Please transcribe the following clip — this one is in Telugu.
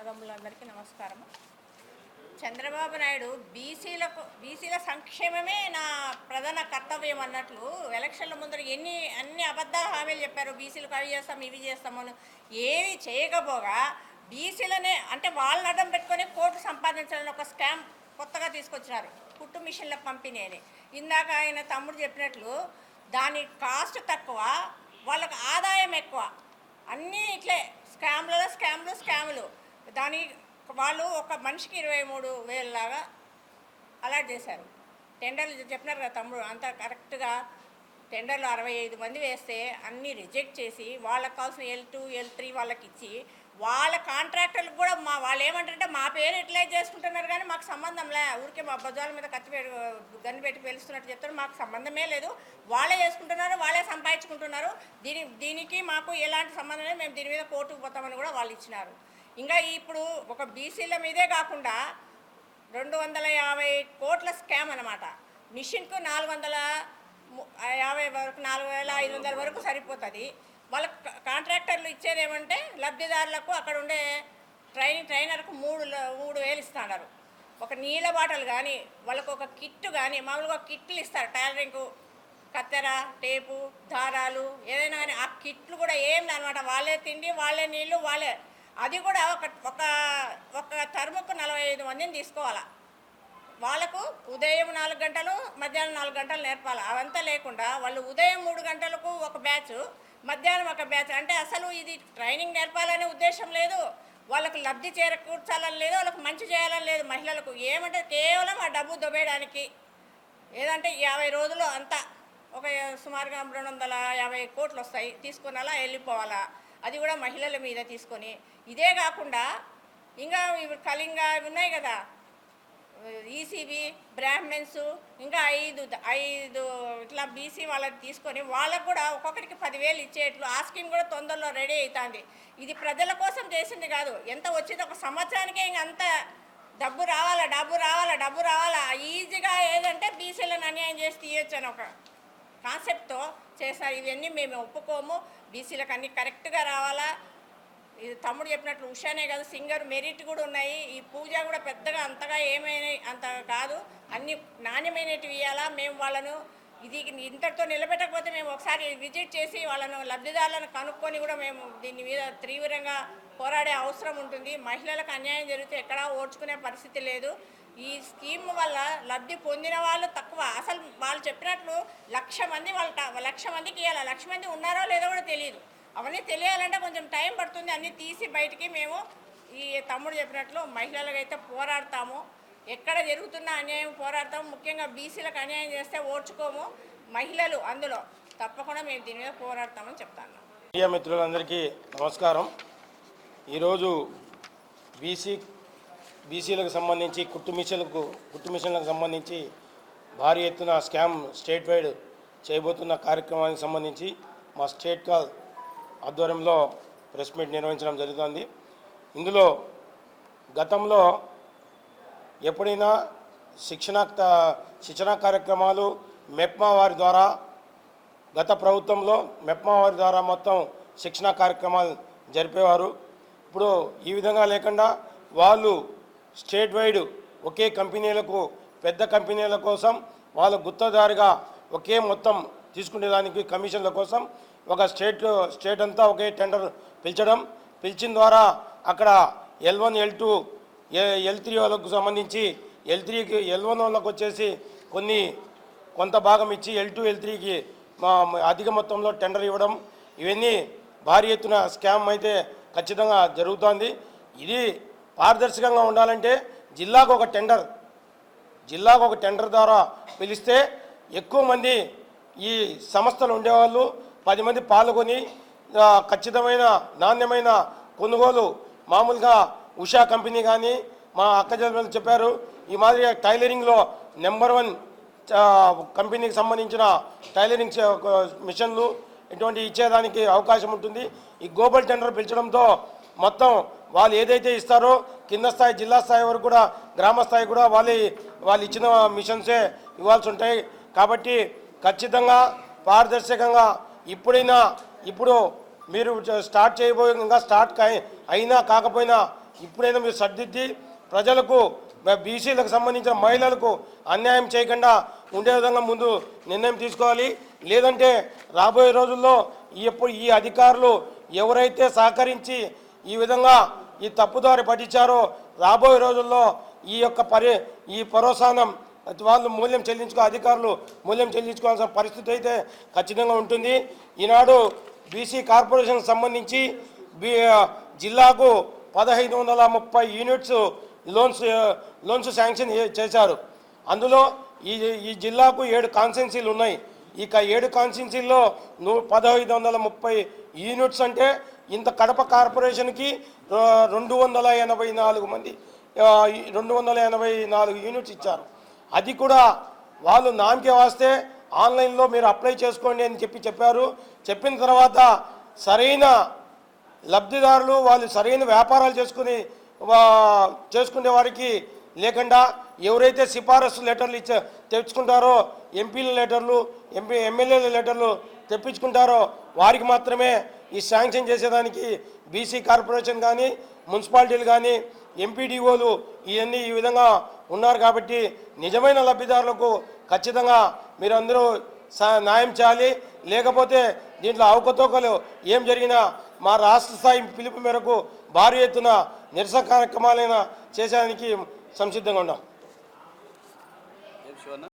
అన్నదమ్ములందరికీ నమస్కారం చంద్రబాబు నాయుడు బీసీలకు బీసీల సంక్షేమమే నా ప్రధాన కర్తవ్యం అన్నట్లు ఎలక్షన్ల ముందర ఎన్ని అన్ని అబద్ధాల హామీలు చెప్పారు. బీసీలకు అవి చేస్తాం ఇవి చేస్తామని ఏవి చేయకపోగా బీసీలనే అంటే వాళ్ళని అడ్డం పెట్టుకొని కోర్టు సంపాదించాలని ఒక స్కామ్ కొత్తగా తీసుకొచ్చినారు. కుట్టు మిషన్ల పంపిణీ అని. ఇందాక ఆయన తమ్ముడు చెప్పినట్లు దాని కాస్ట్ తక్కువ వాళ్ళకు ఆదాయం ఎక్కువ. అన్నీ ఇట్లే. స్కామ్లలో స్కామ్లు స్కాములు. దాని వాళ్ళు ఒక మనిషికి ఇరవై మూడు వేలలాగా అలాట్ చేశారు. టెండర్లు చెప్పినారు కదా తమ్ముడు అంత కరెక్ట్గా టెండర్లు అరవై ఐదు మంది వేస్తే అన్నీ రిజెక్ట్ చేసి వాళ్ళకి కావాల్సిన ఎల్ టూ ఎల్ త్రీ వాళ్ళకి ఇచ్చి వాళ్ళ కాంట్రాక్టర్లకు కూడా మా వాళ్ళు ఏమంటారంటే మా పేరు యూటిలైజ్ చేసుకుంటున్నారు కానీ మాకు సంబంధం లే ఊరికే మా భుజాల మీద కత్తి పెట్టి గన్ను పెట్టి పిలుస్తున్నట్టు చెప్తారు. మాకు సంబంధమే లేదు. వాళ్ళే చేసుకుంటున్నారు వాళ్ళే సంపాదించుకుంటున్నారు. దీని దీనికి మాకు ఎలాంటి సంబంధం లేదు. మేము దీని మీద కోర్టుకు పోతామని కూడా వాళ్ళు ఇచ్చినారు. ఇంకా ఇప్పుడు ఒక బీసీల మీదే కాకుండా రెండు వందల యాభై కోట్ల స్కామ్ అనమాట మిషన్కు నాలుగు వందల యాభై వరకు నాలుగు వేల ఐదు వందల వరకు సరిపోతుంది. వాళ్ళ కాంట్రాక్టర్లు ఇచ్చేది ఏమంటే లబ్ధిదారులకు అక్కడ ఉండే ట్రైనింగ్ ట్రైనర్కు మూడు మూడు వేలు ఇస్తున్నారు ఒక నీళ్ళ బాటలు కానీ వాళ్ళకు ఒక కిట్టు కానీ మామూలుగా కిట్లు ఇస్తారు. టైలరింగ్కు కత్తెర టేపు దారాలు ఏదైనా కానీ ఆ కిట్లు కూడా ఏం అనమాట వాళ్ళే తిండి వాళ్ళే నీళ్ళు వాళ్ళే అది కూడా ఒక ఒక ఒక టర్ముకు నలభై ఐదు మందిని తీసుకోవాలా. వాళ్ళకు ఉదయం నాలుగు గంటలు మధ్యాహ్నం నాలుగు గంటలు నేర్పాలి. అవంతా లేకుండా వాళ్ళు ఉదయం మూడు గంటలకు ఒక బ్యాచ్ మధ్యాహ్నం ఒక బ్యాచ్. అంటే అసలు ఇది ట్రైనింగ్ నేర్పాలనే ఉద్దేశం లేదు. వాళ్ళకు లబ్ధి చేరకూర్చాలని లేదు వాళ్ళకు మంచి చేయాలని లేదు మహిళలకు. ఏమంటే కేవలం ఆ డబ్బు దొబేయడానికి ఏదంటే యాభై రోజులు అంతా ఒక సుమారుగా రెండు వందల యాభై కోట్లు వస్తాయి. తీసుకున్నాలా అలా వెళ్ళిపోవాలా. అది కూడా మహిళల మీద తీసుకొని ఇదే కాకుండా ఇంకా ఇవి కళింగ ఇవి ఉన్నాయి కదా ఈసీబీ బ్రాహ్మణ్స్ ఇంకా ఐదు ఐదు ఇట్లా బీసీ వాళ్ళని తీసుకొని వాళ్ళకు కూడా ఒక్కొక్కరికి పదివేలు ఇచ్చేట్లు ఆ స్కీమ్ కూడా తొందరలో రెడీ అవుతుంది ఇది ప్రజల కోసం చేసింది కాదు ఎంత వచ్చింది ఒక సంవత్సరానికే ఇంక అంత డబ్బు రావాలా డబ్బు రావాలా డబ్బు రావాలా ఈజీగా ఏదంటే బీసీలను అన్యాయం చేసి తీయొచ్చు అని ఒక కాన్సెప్ట్తో చేశారు. ఇవన్నీ మేము ఒప్పుకోము బీసీలకు అన్నీ కరెక్ట్గా రావాలా ఇది తమ్ముడు చెప్పినట్లు ఉషానే కాదు సింగర్ మెరిట్ కూడా ఉన్నాయి. ఈ పూజ కూడా పెద్దగా అంతగా ఏమైనా అంత కాదు. అన్ని నాణ్యమైనటివి ఇవ్వాలా మేము వాళ్ళను ఇది ఇంతటితో నిలబెట్టకపోతే మేము ఒకసారి విజిట్ చేసి వాళ్ళను లబ్ధిదారులను కనుక్కొని కూడా మేము దీని మీద తీవ్రంగా పోరాడే అవసరం ఉంటుంది. మహిళలకు అన్యాయం జరిగితే ఎక్కడా ఓడ్చుకునే పరిస్థితి లేదు. ఈ స్కీమ్ వల్ల లబ్ధి పొందిన వాళ్ళు తక్కువ. అసలు వాళ్ళు చెప్పినట్లు లక్ష మంది వాళ్ళ లక్ష మందికి ఇవ్వాలి లక్ష మంది ఉన్నారో లేదో కూడా తెలియదు అవన్నీ తెలియాలంటే కొంచెం టైం పడుతుంది. అన్నీ తీసి బయటికి మేము ఈ తమ్ముడు చెప్పినట్లు మహిళలకైతే పోరాడతాము. ఎక్కడ జరుగుతున్న అన్యాయం పోరాడతాము. ముఖ్యంగా బీసీలకు అన్యాయం చేస్తే ఓడ్చుకోము మహిళలు అందులో తప్పకుండా మేము దీని మీద పోరాడతామని చెప్తాను. మీడియా మిత్రులందరికీ నమస్కారం. ఈరోజు బీసీ బీసీలకు సంబంధించి కుట్టు మిషన్లకు కుట్టు మిషన్లకు సంబంధించి భారీ ఎత్తున స్కామ్ స్టేట్ వైడ్ చేయబోతున్న కార్యక్రమానికి సంబంధించి మా స్టేట్ కాల్ ఆధ్వర్యంలో ప్రెస్ మీట్ నిర్వహించడం జరుగుతుంది. ఇందులో గతంలో ఎప్పుడైనా శిక్షణ శిక్షణ కార్యక్రమాలు మెప్మా వారి ద్వారా గత ప్రభుత్వంలో మెప్మా వారి ద్వారా మొత్తం శిక్షణ కార్యక్రమాలు జరిపేవారు. ఇప్పుడు ఈ విధంగా లేకుండా వాళ్ళు స్టేట్ వైడ్ ఒకే కంపెనీలకు పెద్ద కంపెనీల కోసం వాళ్ళు గుత్తదారిగా ఒకే మొత్తం తీసుకునేదానికి కమిషన్ల కోసం ఒక స్టేట్ స్టేట్ అంతా ఒకే టెండర్ పిలిచడం పిలిచిన ద్వారా అక్కడ L one L two L three వాళ్ళకు సంబంధించి ఎల్ త్రీకి ఎల్ వన్ వాళ్ళకు వచ్చేసి కొన్ని కొంత భాగం ఇచ్చి ఎల్ టూ ఎల్ త్రీకి అధిక మొత్తంలో టెండర్ ఇవ్వడం ఇవన్నీ భారీ ఎత్తున స్కామ్ అయితే ఖచ్చితంగా జరుగుతోంది. ఇది పారదర్శకంగా ఉండాలంటే జిల్లాకు ఒక టెండర్ జిల్లాకు ఒక టెండర్ ద్వారా పిలిస్తే ఎక్కువ మంది ఈ సంస్థలు ఉండేవాళ్ళు పది మంది పాల్గొని ఖచ్చితమైన నాణ్యమైన కొనుగోలు మామూలుగా ఉషా కంపెనీ కానీ మా అక్క చెప్పారు. ఈ మాదిరిగా టైలరింగ్లో నెంబర్ వన్ కంపెనీకి సంబంధించిన టైలరింగ్ మిషన్లు ఇటువంటి ఇచ్చేదానికి అవకాశం ఉంటుంది. ఈ గ్లోబల్ టెండర్ పిలిచడంతో మొత్తం వాళ్ళు ఏదైతే ఇస్తారో కింద స్థాయి జిల్లా స్థాయి వరకు కూడా గ్రామ స్థాయి కూడా వాళ్ళు వాళ్ళు ఇచ్చిన మిషన్సే ఇవ్వాల్సి ఉంటాయి. కాబట్టి ఖచ్చితంగా పారదర్శకంగా ఇప్పుడైనా ఇప్పుడు మీరు స్టార్ట్ చేయబోయే ఇంకా స్టార్ట్ అయినా కాకపోయినా ఇప్పుడైనా మీరు సర్దిద్ది ప్రజలకు బీసీలకు సంబంధించిన మహిళలకు అన్యాయం చేయకుండా ఉండే విధంగా ముందు నిర్ణయం తీసుకోవాలి. లేదంటే రాబోయే రోజుల్లో ఈ ఎప్పుడు ఈ అధికారులు ఎవరైతే సహకరించి ఈ విధంగా ఈ తప్పుదారి పట్టించారో రాబోయే రోజుల్లో ఈ యొక్క పరి ఈ పరోసానం వాళ్ళు మూల్యం చెల్లించుకో అధికారులు మూల్యం చెల్లించుకోవాల్సిన పరిస్థితి అయితే ఖచ్చితంగా ఉంటుంది. ఈనాడు బీసీ కార్పొరేషన్ సంబంధించి బి జిల్లాకు పదహైదు వందల ముప్పై యూనిట్స్ లోన్స్ లోన్స్ శాంక్షన్ చేశారు. అందులో ఈ ఈ జిల్లాకు ఏడు కాన్స్టెన్సీలు ఉన్నాయి. ఇక ఏడు కాన్స్టెన్సీల్లో ను పదహైదు వందల ముప్పై యూనిట్స్ అంటే ఇంత కడప కార్పొరేషన్కి రెండు వందల ఎనభై నాలుగు మంది రెండు వందల ఎనభై నాలుగు యూనిట్స్ ఇచ్చారు. అది కూడా వాళ్ళు నామకే వస్తే ఆన్లైన్లో మీరు అప్లై చేసుకోండి అని చెప్పి చెప్పారు. చెప్పిన తర్వాత సరైన లబ్ధిదారులు వాళ్ళు సరైన వ్యాపారాలు చేసుకుని వా- చేసుకునే వారికి లేకుండా ఎవరైతే సిఫారసు లెటర్లు ఇచ్చే తెచ్చుకుంటారో ఎంపీల లెటర్లు ఎంపీ ఎమ్మెల్యేల లెటర్లు తెప్పించుకుంటారో వారికి మాత్రమే ఈ శాంక్షన్ చేసేదానికి బీసీ కార్పొరేషన్ కానీ మున్సిపాలిటీలు కానీ ఎంపీడీఓలు ఇవన్నీ ఈ విధంగా ఉన్నారు కాబట్టి నిజమైన లబ్ధిదారులకు ఖచ్చితంగా మీరందరూ న్యాయం చేయాలి. లేకపోతే దీంట్లో అవకతవకలు ఏం జరిగినా మా రాష్ట్ర స్థాయి పిలుపు మేరకు భారీ ఎత్తున నిరసన కార్యక్రమాలైనా చేసేదానికి సంసిద్ధంగా ఉన్నాం.